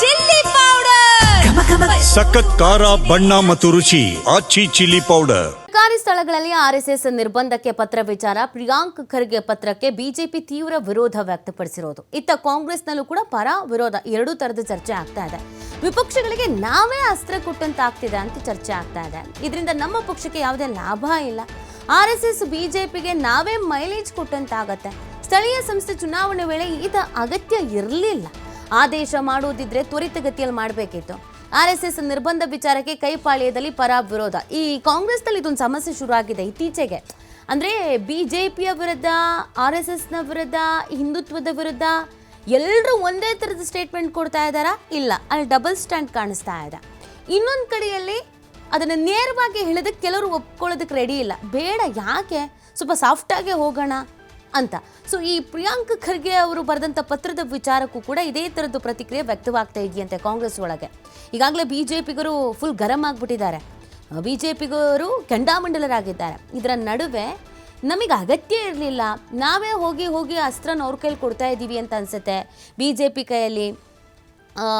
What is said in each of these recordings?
Chilli powder. ಸಖತ್ ಖಾರ ಬಣ್ಣ ಮತ್ತು ರುಚಿ ಆಚಿ ಚಿಲ್ಲಿ ಪೌಡರ್. ಸರ್ಕಾರಿ ಸ್ಥಳಗಳಲ್ಲಿ ಆರ್ಎಸ್ಎಸ್ ನಿರ್ಬಂಧಕ್ಕೆ ಪತ್ರ ವಿಚಾರ ಪ್ರಿಯಾಂಕ್ ಖರ್ಗೆ ಪತ್ರಕ್ಕೆ ಬಿಜೆಪಿ ತೀವ್ರ ವಿರೋಧ ವ್ಯಕ್ತಪಡಿಸಿರೋದು. ಇತ್ತ ಕಾಂಗ್ರೆಸ್ನಲ್ಲೂ ಕೂಡ ಪರ ವಿರೋಧ ಎರಡೂ ತರದ ಚರ್ಚೆ ಆಗ್ತಾ ಇದೆ. ವಿಪಕ್ಷಗಳಿಗೆ ನಾವೇ ಅಸ್ತ್ರ ಕೊಟ್ಟಂತಾಗ್ತಿದೆ ಅಂತ ಚರ್ಚೆ ಆಗ್ತಾ ಇದೆ. ಇದರಿಂದ ನಮ್ಮ ಪಕ್ಷಕ್ಕೆ ಯಾವುದೇ ಲಾಭ ಇಲ್ಲ. ಆರ್ಎಸ್ಎಸ್ ಬಿಜೆಪಿಗೆ ನಾವೇ ಮೈಲೇಜ್ ಕೊಟ್ಟಂತಾಗತ್ತೆ. ಸ್ಥಳೀಯ ಸಂಸ್ಥೆ ಚುನಾವಣೆ ವೇಳೆ ಈತ ಅಗತ್ಯ ಇರಲಿಲ್ಲ. ಆದೇಶ ಮಾಡುವುದಿದ್ರೆ ತ್ವರಿತಗತಿಯಲ್ಲಿ ಮಾಡಬೇಕಿತ್ತು. ಆರ್ ಎಸ್ ಎಸ್ ನಿರ್ಬಂಧ ವಿಚಾರಕ್ಕೆ ಕೈಪಾಳ್ಯದಲ್ಲಿ ಪರ ವಿರೋಧ ಈ ಕಾಂಗ್ರೆಸ್ನಲ್ಲಿ ಇದೊಂದು ಸಮಸ್ಯೆ ಶುರು ಆಗಿದೆ ಇತ್ತೀಚೆಗೆ. ಅಂದರೆ ಬಿ ಜೆ ಪಿಯ ವಿರುದ್ಧ, ಆರ್ ಎಸ್ ಎಸ್ನ ವಿರುದ್ಧ, ಹಿಂದುತ್ವದ ವಿರುದ್ಧ ಎಲ್ಲರೂ ಒಂದೇ ಥರದ ಸ್ಟೇಟ್ಮೆಂಟ್ ಕೊಡ್ತಾ ಇದ್ದಾರಾ? ಇಲ್ಲ. ಅಲ್ಲಿ ಡಬಲ್ ಸ್ಟ್ಯಾಂಡ್ ಕಾಣಿಸ್ತಾ ಇದೆ. ಇನ್ನೊಂದು ಕಡೆಯಲ್ಲಿ ಅದನ್ನು ನೇರವಾಗಿ ಹೇಳಿದಕ್ಕೆ ಕೆಲವರು ಒಪ್ಕೊಳ್ಳೋದಕ್ಕೆ ರೆಡಿ ಇಲ್ಲ. ಬೇಡ, ಯಾಕೆ? ಸ್ವಲ್ಪ ಸಾಫ್ಟಾಗೆ ಹೋಗೋಣ. ಅಂತ. ಸೊ ಈ ಪ್ರಿಯಾಂಕ್ ಖರ್ಗೆ ಅವರು ಬರೆದಂಥ ಪತ್ರದ ವಿಚಾರಕ್ಕೂ ಕೂಡ ಇದೇ ಥರದ್ದು ಪ್ರತಿಕ್ರಿಯೆ ವ್ಯಕ್ತವಾಗ್ತಾ ಇದೆಯಂತೆ ಕಾಂಗ್ರೆಸ್ ಒಳಗೆ. ಈಗಾಗಲೇ ಬಿ ಜೆ ಪಿಗರು ಫುಲ್ ಗರಂ ಆಗಿಬಿಟ್ಟಿದ್ದಾರೆ. ಬಿ ಜೆ ಪಿಗರು ಕೆಂಡಾಮಂಡಲರಾಗಿದ್ದಾರೆ. ಇದರ ನಡುವೆ ನಮಗೆ ಅಗತ್ಯ ಇರಲಿಲ್ಲ. ನಾವೇ ಹೋಗಿ ಹೋಗಿ ಅಸ್ತ್ರನ ಅವ್ರ ಕೈಲಿ ಕೊಡ್ತಾ ಇದ್ದೀವಿ ಅಂತ ಅನ್ಸುತ್ತೆ. ಬಿ ಜೆ ಪಿ ಕೈಯಲ್ಲಿ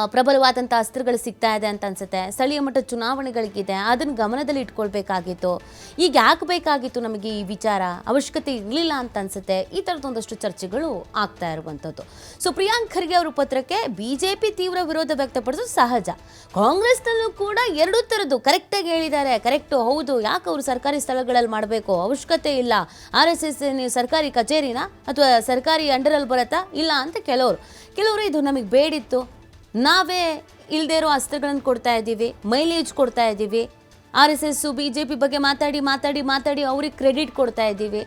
ಪ್ರಬಲವಾದಂಥ ಅಸ್ತ್ರಗಳು ಸಿಗ್ತಾ ಇದೆ ಅಂತ ಅನ್ಸುತ್ತೆ. ಸ್ಥಳೀಯ ಮಟ್ಟದ ಚುನಾವಣೆಗಳಿಗಿದೆ. ಅದನ್ನು ಗಮನದಲ್ಲಿ ಇಟ್ಕೊಳ್ಬೇಕಾಗಿತ್ತು. ಈಗ ಯಾಕೆ ಬೇಕಾಗಿತ್ತು ನಮಗೆ ಈ ವಿಚಾರ? ಅವಶ್ಯಕತೆ ಇರಲಿಲ್ಲ ಅಂತ ಅನ್ಸುತ್ತೆ. ಈ ಥರದೊಂದಷ್ಟು ಚರ್ಚೆಗಳು ಆಗ್ತಾ ಇರುವಂಥದ್ದು ಸೊ, ಪ್ರಿಯಾಂಕ್ ಖರ್ಗೆ ಅವರ ಪತ್ರಕ್ಕೆ ಬಿ ಜೆ ಪಿ ತೀವ್ರ ವಿರೋಧ ವ್ಯಕ್ತಪಡಿಸೋದು ಸಹಜ. ಕಾಂಗ್ರೆಸ್ನಲ್ಲೂ ಕೂಡ ಎರಡೂ ಥರದ್ದು ಕರೆಕ್ಟಾಗಿ ಹೇಳಿದ್ದಾರೆ. ಕರೆಕ್ಟು, ಹೌದು. ಯಾಕೆ ಅವರು ಸರ್ಕಾರಿ ಸ್ಥಳಗಳಲ್ಲಿ ಮಾಡಬೇಕು? ಅವಶ್ಯಕತೆ ಇಲ್ಲ. ಆರ್ ಎಸ್ ಎಸ್ ನೀವು ಸರ್ಕಾರಿ ಕಚೇರಿನ? ಅಥವಾ ಸರ್ಕಾರಿ ಅಂಡರಲ್ಲಿ ಬರುತ್ತಾ? ಇಲ್ಲ ಅಂತ ಕೆಲವರು. ಕೆಲವರು ಇದು ನಮಗೆ ಬೇಡಿತ್ತು. ನಾವೇ ಇಲ್ಲದೆ ಇರೋ ಅಸ್ತ್ರಗಳನ್ನು ಕೊಡ್ತಾ ಇದ್ದೀವಿ ಮೈಲೇಜ್ ಕೊಡ್ತಾ ಇದ್ದೀವಿ, R S S B J P ಬಗ್ಗೆ ಮಾತಾಡಿ ಮಾತಾಡಿ ಮಾತಾಡಿ ಅವ್ರಿಗೆ ಕ್ರೆಡಿಟ್ ಕೊಡ್ತಾ ಇದ್ದೀವಿ.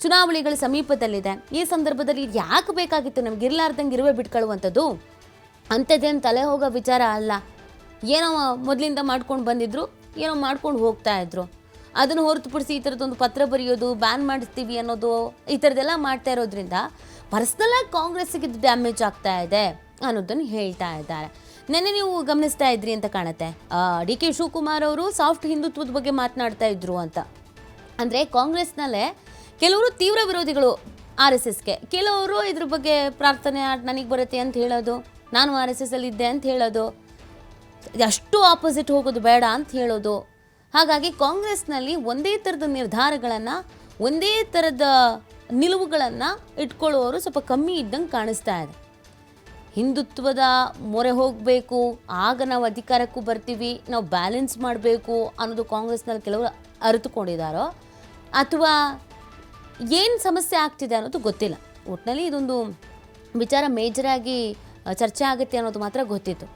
ಚುನಾವಣೆಗಳ ಸಮೀಪದಲ್ಲಿದೆ. ಈ ಸಂದರ್ಭದಲ್ಲಿ ಯಾಕೆ ಬೇಕಾಗಿತ್ತು ನಮ್ಗೆ ಇರಲಾರ್ದಂಗೆ ಇರುವೆ ಬಿಟ್ಕೊಳ್ಳುವಂಥದ್ದು? ಅಂಥದ್ದೇನು ತಲೆ ಹೋಗೋ ವಿಚಾರ ಅಲ್ಲ. ಏನೋ ಮೊದಲಿಂದ ಮಾಡ್ಕೊಂಡು ಬಂದಿದ್ರು, ಏನೋ ಮಾಡ್ಕೊಂಡು ಹೋಗ್ತಾ ಇದ್ರು. ಅದನ್ನು ಹೊರತುಪಡಿಸಿ ಈ ಥರದ್ದೊಂದು ಪತ್ರ ಬರೆಯೋದು ಬ್ಯಾನ್ ಮಾಡಿಸ್ತೀವಿ ಅನ್ನೋದು ಈ ಥರದ್ದೆಲ್ಲ ಮಾಡ್ತಾ ಇರೋದ್ರಿಂದ ಪರ್ಸ್ನಲಾಗಿ ಇದು ಡ್ಯಾಮೇಜ್ ಆಗ್ತಾ ಇದೆ. ಅನ್ನೋದನ್ನು ಹೇಳ್ತಾ ಇದ್ದಾರೆ. ನೆನ್ನೆ ನೀವು ಗಮನಿಸ್ತಾ ಇದ್ರಿ ಅಂತ ಕಾಣುತ್ತೆ. ಡಿ ಕೆ ಶಿವಕುಮಾರ್ ಅವರು ಸಾಫ್ಟ್ ಹಿಂದುತ್ವದ ಬಗ್ಗೆ ಮಾತನಾಡ್ತಾ ಇದ್ರು ಅಂತ. ಅಂದರೆ ಕಾಂಗ್ರೆಸ್ನಲ್ಲೇ ಕೆಲವರು ತೀವ್ರ ವಿರೋಧಿಗಳು ಆರ್ ಎಸ್ ಎಸ್ಗೆ. ಕೆಲವರು ಇದ್ರ ಬಗ್ಗೆ ಪ್ರಾರ್ಥನೆ ನನಗೆ ಬರುತ್ತೆ ಅಂತ ಹೇಳೋದು, ನಾನು ಆರ್ ಎಸ್ ಎಸ್ ಅಲ್ಲಿ ಇದ್ದೆ ಅಂತ ಹೇಳೋದು, ಅಷ್ಟು ಆಪೋಸಿಟ್ ಹೋಗೋದು ಬೇಡ ಅಂತ ಹೇಳೋದು. ಹಾಗಾಗಿ ಕಾಂಗ್ರೆಸ್ನಲ್ಲಿ ಒಂದೇ ಥರದ ನಿರ್ಧಾರಗಳನ್ನು, ಒಂದೇ ಥರದ ನಿಲುವುಗಳನ್ನು ಇಟ್ಕೊಳ್ಳುವವರು ಸ್ವಲ್ಪ ಕಮ್ಮಿ ಇದ್ದಂಗೆ ಕಾಣಿಸ್ತಾ ಇದೆ. ಹಿಂದುತ್ವದ ಮೊರೆ ಹೋಗಬೇಕು, ಆಗ ನಾವು ಅಧಿಕಾರಕ್ಕೂ ಬರ್ತೀವಿ, ನಾವು ಬ್ಯಾಲೆನ್ಸ್ ಮಾಡಬೇಕು ಅನ್ನೋದು ಕಾಂಗ್ರೆಸ್ನಲ್ಲಿ ಕೆಲವರು ಅರಿತುಕೊಂಡಿದ್ದಾರೋ? ಅಥವಾ ಏನು ಸಮಸ್ಯೆ ಆಗ್ತಿದೆ ಅನ್ನೋದು ಗೊತ್ತಿಲ್ಲ. ಒಟ್ಟಿನಲ್ಲಿ ಇದೊಂದು ವಿಚಾರ ಮೇಜರಾಗಿ ಚರ್ಚೆ ಆಗುತ್ತೆ ಅನ್ನೋದು ಮಾತ್ರ ಗೊತ್ತಿತ್ತು.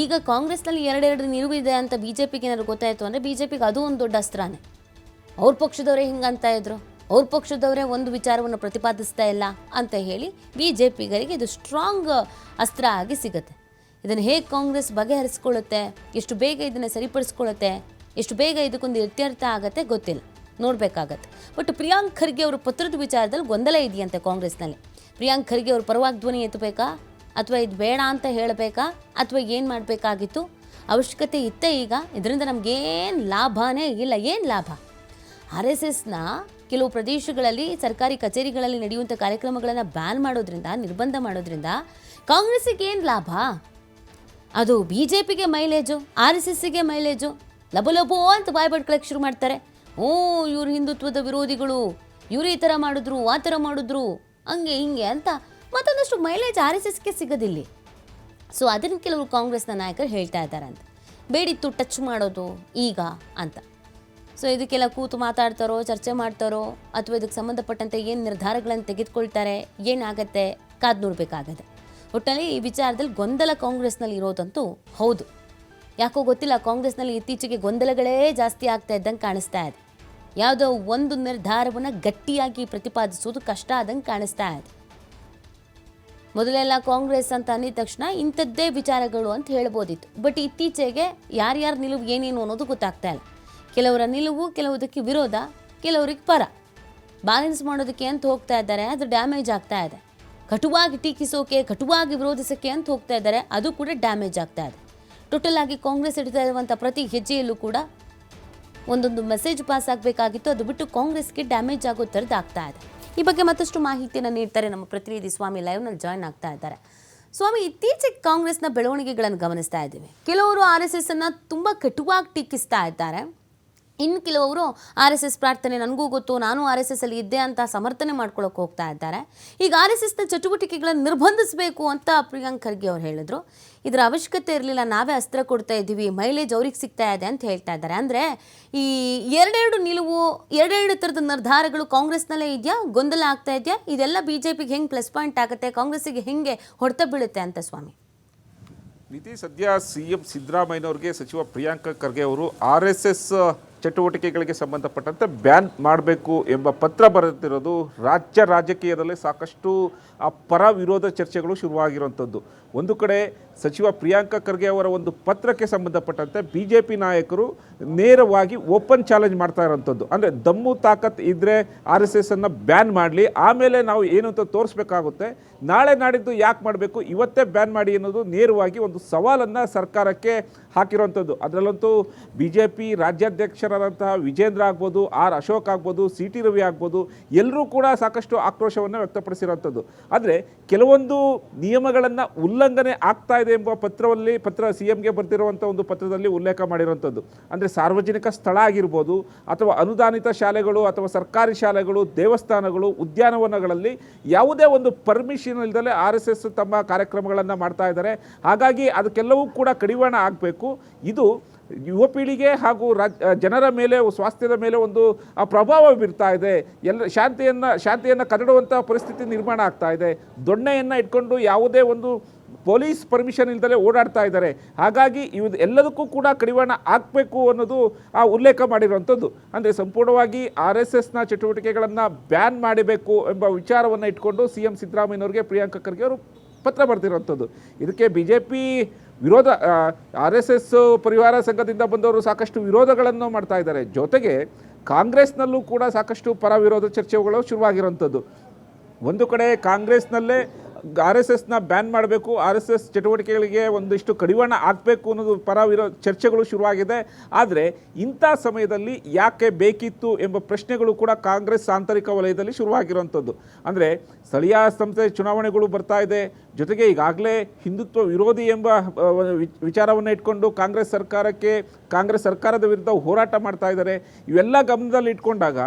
ಈಗ ಕಾಂಗ್ರೆಸ್ನಲ್ಲಿ ಎರಡೆರಡು ನಿಲುವು ಇದೆ ಅಂತ ಬಿ ಜೆ ಪಿಗೆ ಏನಾದ್ರು ಗೊತ್ತಾಯಿತು ಅಂದರೆ ಬಿ ಜೆ ಪಿಗೆ ಅದು ಒಂದು ದೊಡ್ಡ ಅಸ್ತ್ರನೇ. ಅವ್ರ ಪಕ್ಷದವರೇ ಹಿಂಗಂತ ಇದ್ರು. ಅವ್ರ ಪಕ್ಷದವರೇ ಒಂದು ವಿಚಾರವನ್ನು ಪ್ರತಿಪಾದಿಸ್ತಾ ಇಲ್ಲ ಅಂತ ಹೇಳಿ ಬಿ ಜೆ ಪಿಗರಿಗೆ ಇದು ಸ್ಟ್ರಾಂಗ್ ಅಸ್ತ್ರ ಆಗಿ ಸಿಗುತ್ತೆ. ಇದನ್ನು ಹೇಗೆ ಕಾಂಗ್ರೆಸ್ ಬಗೆಹರಿಸ್ಕೊಳ್ಳುತ್ತೆ, ಎಷ್ಟು ಬೇಗ ಇದನ್ನು ಸರಿಪಡಿಸ್ಕೊಳ್ಳುತ್ತೆ, ಎಷ್ಟು ಬೇಗ ಇದಕ್ಕೊಂದು ಇತ್ಯರ್ಥ ಆಗತ್ತೆ ಗೊತ್ತಿಲ್ಲ. ನೋಡಬೇಕಾಗತ್ತೆ. ಬಟ್ ಪ್ರಿಯಾಂಕ್ ಖರ್ಗೆ ಅವರ ಪತ್ರದ ವಿಚಾರದಲ್ಲಿ ಗೊಂದಲ ಇದೆಯಂತೆ ಕಾಂಗ್ರೆಸ್ನಲ್ಲಿ. ಪ್ರಿಯಾಂಕ್ ಖರ್ಗೆ ಅವ್ರ ಪರವಾಗಿ ಧ್ವನಿ ಎತ್ತಬೇಕಾ, ಅಥವಾ ಇದು ಬೇಡ ಅಂತ ಹೇಳಬೇಕಾ, ಅಥವಾ ಏನು ಮಾಡಬೇಕಾಗಿತ್ತು? ಅವಶ್ಯಕತೆ ಇತ್ತೇ ಈಗ, ಇದರಿಂದ ನಮಗೇನು ಲಾಭನೇ ಇಲ್ಲ, ಏನು ಲಾಭ? ಆರ್ ಎಸ್ ಎಸ್ನ ಕೆಲವು ಪ್ರದೇಶಗಳಲ್ಲಿ ಸರ್ಕಾರಿ ಕಚೇರಿಗಳಲ್ಲಿ ನಡೆಯುವಂಥ ಕಾರ್ಯಕ್ರಮಗಳನ್ನು ಬ್ಯಾನ್ ಮಾಡೋದ್ರಿಂದ, ನಿರ್ಬಂಧ ಮಾಡೋದ್ರಿಂದ ಕಾಂಗ್ರೆಸ್ಸಿಗೆ ಏನು ಲಾಭ? ಅದು ಬಿ ಜೆ ಪಿಗೆ ಮೈಲೇಜು, ಆರ್ ಎಸ್ ಎಸ್ಸಿಗೆ ಮೈಲೇಜು ಲಬೋ ಅಂತ ಬಾಯ್ ಬಡ್ಕೊಳಕ್ಕೆ ಶುರು ಮಾಡ್ತಾರೆ. ಓ ಇವ್ರು ಹಿಂದುತ್ವದ ವಿರೋಧಿಗಳು, ಇವರು ಈ ಥರ ಮಾಡಿದ್ರು, ಆ ಥರ ಮಾಡಿದ್ರು, ಹಂಗೆ ಹಿಂಗೆ ಅಂತ ಮತ್ತೊಂದಷ್ಟು ಮೈಲೇಜ್ ಆರ್ ಎಸ್ ಎಸ್ಗೆ ಸಿಗೋದಿಲ್ಲ. ಸೊ ಅದನ್ನು ಕೆಲವರು ಕಾಂಗ್ರೆಸ್ನ ನಾಯಕರು ಹೇಳ್ತಾ ಇದ್ದಾರೆ ಅಂತ ಬೇಡಿತ್ತು, ಟಚ್ ಮಾಡೋದು ಈಗ ಅಂತ. ಸೊ ಇದಕ್ಕೆಲ್ಲ ಕೂತು ಮಾತಾಡ್ತಾರೋ, ಚರ್ಚೆ ಮಾಡ್ತಾರೋ, ಅಥವಾ ಇದಕ್ಕೆ ಸಂಬಂಧಪಟ್ಟಂತೆ ಏನು ನಿರ್ಧಾರಗಳನ್ನು ತೆಗೆದುಕೊಳ್ತಾರೆ, ಏನಾಗತ್ತೆ, ಕಾದು ನೋಡಬೇಕಾಗತ್ತೆ. ಒಟ್ಟಲ್ಲಿ ಈ ವಿಚಾರದಲ್ಲಿ ಗೊಂದಲ ಕಾಂಗ್ರೆಸ್ನಲ್ಲಿ ಇರೋದಂತೂ ಹೌದು. ಯಾಕೋ ಗೊತ್ತಿಲ್ಲ, ಕಾಂಗ್ರೆಸ್ನಲ್ಲಿ ಇತ್ತೀಚೆಗೆ ಗೊಂದಲಗಳೇ ಜಾಸ್ತಿ ಆಗ್ತಾ ಇದ್ದಂಗೆ ಕಾಣಿಸ್ತಾ ಇದೆ. ಯಾವುದೋ ಒಂದು ನಿರ್ಧಾರವನ್ನು ಗಟ್ಟಿಯಾಗಿ ಪ್ರತಿಪಾದಿಸೋದು ಕಷ್ಟ ಆದಂಗೆ ಕಾಣಿಸ್ತಾ ಇದೆ. ಮೊದಲೆಲ್ಲ ಕಾಂಗ್ರೆಸ್ ಅಂತ ಅಂದಿದ ತಕ್ಷಣ ಇಂಥದ್ದೇ ವಿಚಾರಗಳು ಅಂತ ಹೇಳ್ಬೋದಿತ್ತು. ಬಟ್ ಇತ್ತೀಚೆಗೆ ಯಾರ್ಯಾರ ನಿಲುವು ಏನೇನು ಅನ್ನೋದು ಗೊತ್ತಾಗ್ತಾ ಇಲ್ಲ. ಕೆಲವರ ನಿಲುವು, ಕೆಲವುದಕ್ಕೆ ವಿರೋಧ, ಕೆಲವರಿಗೆ ಪರ. ಬ್ಯಾಲೆನ್ಸ್ ಮಾಡೋದಕ್ಕೆ ಅಂತ ಹೋಗ್ತಾ ಇದ್ದಾರೆ? ಅದು ಡ್ಯಾಮೇಜ್ ಆಗ್ತಾ ಇದೆ. ಕಟುವಾಗಿ ಟೀಕಿಸೋಕೆ, ಕಟುವಾಗಿ ವಿರೋಧಿಸೋಕೆ ಅಂತ ಹೋಗ್ತಾ ಇದ್ದಾರೆ? ಅದು ಕೂಡ ಡ್ಯಾಮೇಜ್ ಆಗ್ತಾ ಇದೆ. ಟೋಟಲ್ ಆಗಿ ಕಾಂಗ್ರೆಸ್ ಇಡ್ತಾ ಇರುವಂಥ ಪ್ರತಿ ಹೆಜ್ಜೆಯಲ್ಲೂ ಕೂಡ ಒಂದೊಂದು ಮೆಸೇಜ್ ಪಾಸ್ ಆಗಬೇಕಾಗಿತ್ತು. ಅದು ಬಿಟ್ಟು ಕಾಂಗ್ರೆಸ್ಗೆ ಡ್ಯಾಮೇಜ್ ಆಗೋ ಥರದ್ದು ಆಗ್ತಾ ಇದೆ. ಈ ಬಗ್ಗೆ ಮತ್ತಷ್ಟು ಮಾಹಿತಿಯನ್ನು ನೀಡ್ತಾರೆ ನಮ್ಮ ಪ್ರತಿನಿಧಿ ಸ್ವಾಮಿ ಲೈವ್ನಲ್ಲಿ ಜಾಯ್ನ್ ಆಗ್ತಾ ಇದ್ದಾರೆ. ಸ್ವಾಮಿ, ಇತ್ತೀಚೆಗೆ ಕಾಂಗ್ರೆಸ್ನ ಬೆಳವಣಿಗೆಗಳನ್ನು ಗಮನಿಸ್ತಾ ಇದ್ದೀವಿ. ಕೆಲವರು ಆರ್ ಎಸ್ ಎಸ್ ಅನ್ನು ತುಂಬ ಕಟುವಾಗಿ ಟೀಕಿಸ್ತಾ ಇದ್ದಾರೆ. ಇನ್ನು ಕೆಲವರು ಆರ್ ಎಸ್ ಎಸ್ ಪ್ರಾರ್ಥನೆ, ನನಗೂ ಗೊತ್ತು, ನಾನು ಆರ್ ಎಸ್ ಎಸ್ ಅಲ್ಲಿ ಇದ್ದೆ ಅಂತ ಸಮರ್ಥನೆ ಮಾಡ್ಕೊಳಕ್ಕೆ ಹೋಗ್ತಾ ಇದ್ದಾರೆ. ಈಗ ಆರ್ ಎಸ್ ಎಸ್ನ ಚಟುವಟಿಕೆಗಳನ್ನು ನಿರ್ಬಂಧಿಸಬೇಕು ಅಂತ ಪ್ರಿಯಾಂಕ್ ಖರ್ಗೆ ಅವ್ರು ಹೇಳಿದ್ರು. ಇದರ ಅವಶ್ಯಕತೆ ಇರಲಿಲ್ಲ, ನಾವೇ ಅಸ್ತ್ರ ಕೊಡ್ತಾ ಇದ್ದೀವಿ, ಮೈಲೇಜ್ ಅವ್ರಿಗೆ ಸಿಗ್ತಾ ಇದೆ ಅಂತ ಹೇಳ್ತಾ ಇದ್ದಾರೆ. ಅಂದರೆ ಈ ಎರಡೆರಡು ನಿಲುವು, ಎರಡೆರಡು ಥರದ ನಿರ್ಧಾರಗಳು ಕಾಂಗ್ರೆಸ್ನಲ್ಲೇ ಇದೆಯಾ? ಗೊಂದಲ ಆಗ್ತಾ ಇದೆಯಾ? ಇದೆಲ್ಲ ಬಿ ಜೆ ಪಿಗೆ ಹೆಂಗೆ ಪ್ಲಸ್ ಪಾಯಿಂಟ್ ಆಗುತ್ತೆ? ಕಾಂಗ್ರೆಸ್ಸಿಗೆ ಹೆಂಗೆ ಹೊಡೆತ ಬೀಳುತ್ತೆ ಅಂತ ಸ್ವಾಮಿ. ನಿತಿ ಸದ್ಯ ಸಿ ಎಂ ಸಿದ್ದರಾಮಯ್ಯನವ್ರಿಗೆ ಸಚಿವ ಪ್ರಿಯಾಂಕ ಖರ್ಗೆ ಅವರು ಆರ್ ಎಸ್ ಎಸ್ ಚಟುವಟಿಕೆಗಳಿಗೆ ಸಂಬಂಧಪಟ್ಟಂತೆ ಬ್ಯಾನ್ ಮಾಡಬೇಕು ಎಂಬ ಪತ್ರ ಬರೆದಿರೋದು ರಾಜ್ಯ ರಾಜಕೀಯದಲ್ಲಿ ಸಾಕಷ್ಟು ಆ ಪರ ವಿರೋಧ ಚರ್ಚೆಗಳು ಶುರುವಾಗಿರುವಂಥದ್ದು. ಒಂದು ಕಡೆ ಸಚಿವ ಪ್ರಿಯಾಂಕ ಖರ್ಗೆ ಅವರ ಒಂದು ಪತ್ರಕ್ಕೆ ಸಂಬಂಧಪಟ್ಟಂತೆ ಬಿ ಜೆ ಪಿ ನಾಯಕರು ನೇರವಾಗಿ ಓಪನ್ ಚಾಲೆಂಜ್ ಮಾಡ್ತಾ ಇರೋವಂಥದ್ದು ಅಂದರೆ ದಮ್ಮು ತಾಕತ್ ಇದ್ದರೆ ಆರ್ ಎಸ್ ಎಸ್ ಅನ್ನು ಬ್ಯಾನ್ ಮಾಡಲಿ, ಆಮೇಲೆ ನಾವು ಏನು ಅಂತ ತೋರಿಸ್ಬೇಕಾಗುತ್ತೆ. ನಾಳೆ ನಾಡಿದ್ದು ಯಾಕೆ ಮಾಡಬೇಕು, ಇವತ್ತೇ ಬ್ಯಾನ್ ಮಾಡಿ ಅನ್ನೋದು ನೇರವಾಗಿ ಒಂದು ಸವಾಲನ್ನು ಸರ್ಕಾರಕ್ಕೆ ಹಾಕಿರುವಂಥದ್ದು ಅದರಲ್ಲಂತೂ ಬಿ ಜೆ ಪಿ ರಾಜ್ಯಾಧ್ಯಕ್ಷರಾದಂತಹ ವಿಜೇಂದ್ರ ಆಗ್ಬೋದು ಆರ್ ಅಶೋಕ್ ಆಗ್ಬೋದು ಸಿ ಟಿ ರವಿ ಆಗ್ಬೋದು ಎಲ್ಲರೂ ಕೂಡ ಸಾಕಷ್ಟು ಆಕ್ರೋಶವನ್ನು ವ್ಯಕ್ತಪಡಿಸಿರುವಂಥದ್ದು ಆದರೆ ಕೆಲವೊಂದು ನಿಯಮಗಳನ್ನು ಉಲ್ಲಂಘನೆ ಆಗ್ತಾ ಇದೆ ಎಂಬ ಪತ್ರದಲ್ಲಿ ಪತ್ರ ಸಿ ಎಂಗೆ ಬರ್ತಿರುವಂಥ ಒಂದು ಪತ್ರದಲ್ಲಿ ಉಲ್ಲೇಖ ಮಾಡಿರುವಂಥದ್ದು ಅಂದರೆ ಸಾರ್ವಜನಿಕ ಸ್ಥಳ ಆಗಿರ್ಬೋದು ಅಥವಾ ಅನುದಾನಿತ ಶಾಲೆಗಳು ಅಥವಾ ಸರ್ಕಾರಿ ಶಾಲೆಗಳು ದೇವಸ್ಥಾನಗಳು ಉದ್ಯಾನವನಗಳಲ್ಲಿ ಯಾವುದೇ ಒಂದು ಪರ್ಮಿಷನ್ ಇಲ್ಲದಲ್ಲೇ ಆರ್ ಎಸ್ ಎಸ್ ತಮ್ಮ ಕಾರ್ಯಕ್ರಮಗಳನ್ನು ಮಾಡ್ತಾ ಇದ್ದಾರೆ ಹಾಗಾಗಿ ಅದಕ್ಕೆಲ್ಲವೂ ಕೂಡ ಕಡಿವಾಣ ಆಗಬೇಕು ಇದು ಯುವ ಪೀಳಿಗೆ ಹಾಗೂ ರಾಜ್ ಜನರ ಮೇಲೆ, ಸ್ವಾಸ್ಥ್ಯದ ಮೇಲೆ ಒಂದು ಪ್ರಭಾವ ಬೀರ್ತಾ ಇದೆ. ಎಲ್ಲ, ಶಾಂತಿಯನ್ನು ಶಾಂತಿಯನ್ನು ಕದಡುವಂಥ ಪರಿಸ್ಥಿತಿ ನಿರ್ಮಾಣ ಆಗ್ತಾ ಇದೆ. ದೊಣ್ಣೆಯನ್ನು ಇಟ್ಕೊಂಡು ಯಾವುದೇ ಒಂದು ಪೊಲೀಸ್ ಪರ್ಮಿಷನ್ ಇಲ್ದಲೇ ಓಡಾಡ್ತಾ ಇದ್ದಾರೆ. ಹಾಗಾಗಿ ಇವು ಎಲ್ಲದಕ್ಕೂ ಕೂಡ ಕಡಿವಾಣ ಹಾಕಬೇಕು ಅನ್ನೋದು ಆ ಉಲ್ಲೇಖ ಮಾಡಿರುವಂಥದ್ದು. ಅಂದರೆ ಸಂಪೂರ್ಣವಾಗಿ ಆರ್ ಎಸ್ ಎಸ್ನ ಚಟುವಟಿಕೆಗಳನ್ನು ಬ್ಯಾನ್ ಮಾಡಬೇಕು ಎಂಬ ವಿಚಾರವನ್ನು ಇಟ್ಕೊಂಡು ಸಿ ಎಂ ಸಿದ್ದರಾಮಯ್ಯನವರಿಗೆ, ಪ್ರಿಯಾಂಕ ಖರ್ಗೆ ಅವರು ಪತ್ರ ಬರ್ತಿರುವಂಥದ್ದು ಇದಕ್ಕೆ ಬಿ ಜೆ ಪಿ ವಿರೋಧ ಆರ್ ಎಸ್ ಎಸ್ ಪರಿವಾರ ಸಂಘದಿಂದ ಬಂದವರು ಸಾಕಷ್ಟು ವಿರೋಧಗಳನ್ನು ಮಾಡ್ತಾ ಇದ್ದಾರೆ. ಜೊತೆಗೆ ಕಾಂಗ್ರೆಸ್ನಲ್ಲೂ ಕೂಡ ಸಾಕಷ್ಟು ಪರ ವಿರೋಧ ಚರ್ಚೆಗಳು ಶುರುವಾಗಿರುವಂಥದ್ದು. ಒಂದು ಕಡೆ ಕಾಂಗ್ರೆಸ್ನಲ್ಲೇ ಆರ್ ಎಸ್ ಎಸ್ನ ಬ್ಯಾನ್ ಮಾಡಬೇಕು, ಆರ್ ಎಸ್ ಎಸ್ ಚಟುವಟಿಕೆಗಳಿಗೆ ಒಂದಿಷ್ಟು ಕಡಿವಾಣ ಆಗಬೇಕು ಅನ್ನೋದು ಪರ ವಿರೋ ಚರ್ಚೆಗಳು ಶುರುವಾಗಿದೆ. ಆದರೆ ಇಂಥ ಸಮಯದಲ್ಲಿ ಯಾಕೆ ಬೇಕಿತ್ತು ಎಂಬ ಪ್ರಶ್ನೆಗಳು ಕೂಡ ಕಾಂಗ್ರೆಸ್ ಆಂತರಿಕ ವಲಯದಲ್ಲಿ ಶುರುವಾಗಿರುವಂಥದ್ದು. ಅಂದರೆ ಸ್ಥಳೀಯ ಸಂಸ್ಥೆ ಚುನಾವಣೆಗಳು ಬರ್ತಾ ಇದೆ ಜೊತೆಗೆ ಈಗಾಗಲೇ ಹಿಂದುತ್ವ ವಿರೋಧಿ ಎಂಬ ವಿಚಾರವನ್ನು ಇಟ್ಕೊಂಡು ಕಾಂಗ್ರೆಸ್ ಸರ್ಕಾರಕ್ಕೆ, ಕಾಂಗ್ರೆಸ್ ಸರ್ಕಾರದ ವಿರುದ್ಧ ಹೋರಾಟ ಮಾಡ್ತಾ ಇದ್ದಾರೆ. ಇವೆಲ್ಲ ಗಮನದಲ್ಲಿ ಇಟ್ಕೊಂಡಾಗ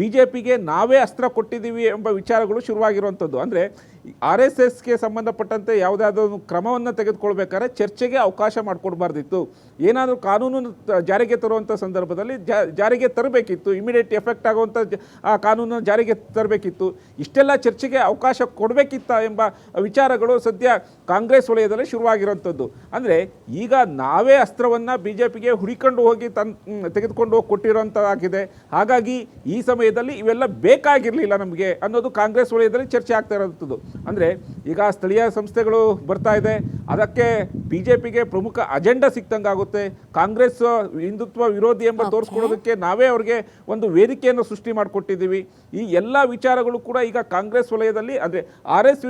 ಬಿ ಜೆ ಪಿಗೆ ನಾವೇ ಅಸ್ತ್ರ ಕೊಟ್ಟಿದ್ದೀವಿ ಎಂಬ ವಿಚಾರಗಳು ಶುರುವಾಗಿರುವಂಥದ್ದು. ಅಂದರೆ ಆರ್ ಎಸ್ ಎಸ್ಗೆ ಸಂಬಂಧಪಟ್ಟಂತೆ ಯಾವುದಾದ್ರೂ ಕ್ರಮವನ್ನು ತೆಗೆದುಕೊಳ್ಬೇಕಾದ್ರೆ ಚರ್ಚೆಗೆ ಅವಕಾಶ ಮಾಡಿಕೊಡ್ಬಾರ್ದಿತ್ತು. ಏನಾದರೂ ಕಾನೂನು ಜಾರಿಗೆ ತರುವಂಥ ಸಂದರ್ಭದಲ್ಲಿ ಜಾರಿಗೆ ತರಬೇಕಿತ್ತು. ಇಮಿಡಿಯೇಟ್ ಎಫೆಕ್ಟ್ ಆಗುವಂಥ ಆ ಕಾನೂನು ಜಾರಿಗೆ ತರಬೇಕಿತ್ತು. ಇಷ್ಟೆಲ್ಲ ಚರ್ಚೆಗೆ ಅವಕಾಶ ಕೊಡಬೇಕಿತ್ತ ಎಂಬ ವಿಚಾರಗಳು ಸದ್ಯ ಕಾಂಗ್ರೆಸ್ ವಲಯದಲ್ಲಿ ಶುರುವಾಗಿರೋಂಥದ್ದು ಅಂದರೆ ಈಗ ನಾವೇ ಅಸ್ತ್ರವನ್ನು ಬಿ ಜೆ ಪಿಗೆ ಹುಡಿಕೊಂಡು ಹೋಗಿ ತನ್ ತೆಗೆದುಕೊಂಡು ಹೋಗಿ ಕೊಟ್ಟಿರೋಂಥದ್ದಾಗಿದೆ ಹಾಗಾಗಿ ಈ ಸಮಯದಲ್ಲಿ ಇವೆಲ್ಲ ಬೇಕಾಗಿರಲಿಲ್ಲ ನಮಗೆ ಅನ್ನೋದು ಕಾಂಗ್ರೆಸ್ ವಲಯದಲ್ಲಿ ಚರ್ಚೆ ಆಗ್ತಾ ಇರೋಂಥದ್ದು ಅಂದರೆ ಈಗ ಸ್ಥಳೀಯ ಸಂಸ್ಥೆಗಳು ಬರ್ತಾ ಇದೆ. ಅದಕ್ಕೆ ಬಿ ಜೆ ಪಿಗೆ ಪ್ರಮುಖ ಅಜೆಂಡಾ ಸಿಕ್ತಂಗಾಗುತ್ತೆ ಕಾಂಗ್ರೆಸ್ ಹಿಂದುತ್ವ ವಿರೋಧಿ ಎಂಬ ತೋರಿಸ್ಕೊಡೋದಕ್ಕೆ ನಾವೇ ಅವ್ರಿಗೆ ಒಂದು ವೇದಿಕೆಯನ್ನು ಸೃಷ್ಟಿ ಮಾಡಿಕೊಟ್ಟಿದ್ದೀವಿ. ಈ ಎಲ್ಲ ವಿಚಾರಗಳು ಕೂಡ ಈಗ ಕಾಂಗ್ರೆಸ್ ವಲಯದಲ್ಲಿ ಅಂದರೆ ಆರ್ ಎಸ್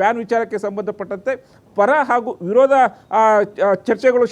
ಬ್ಯಾನ್ ವಿಚಾರಕ್ಕೆ ಸಂಬಂಧಪಟ್ಟಂತೆ ಪರ ಹಾಗೂ ವಿರೋಧ ಚರ್ಚೆಗಳು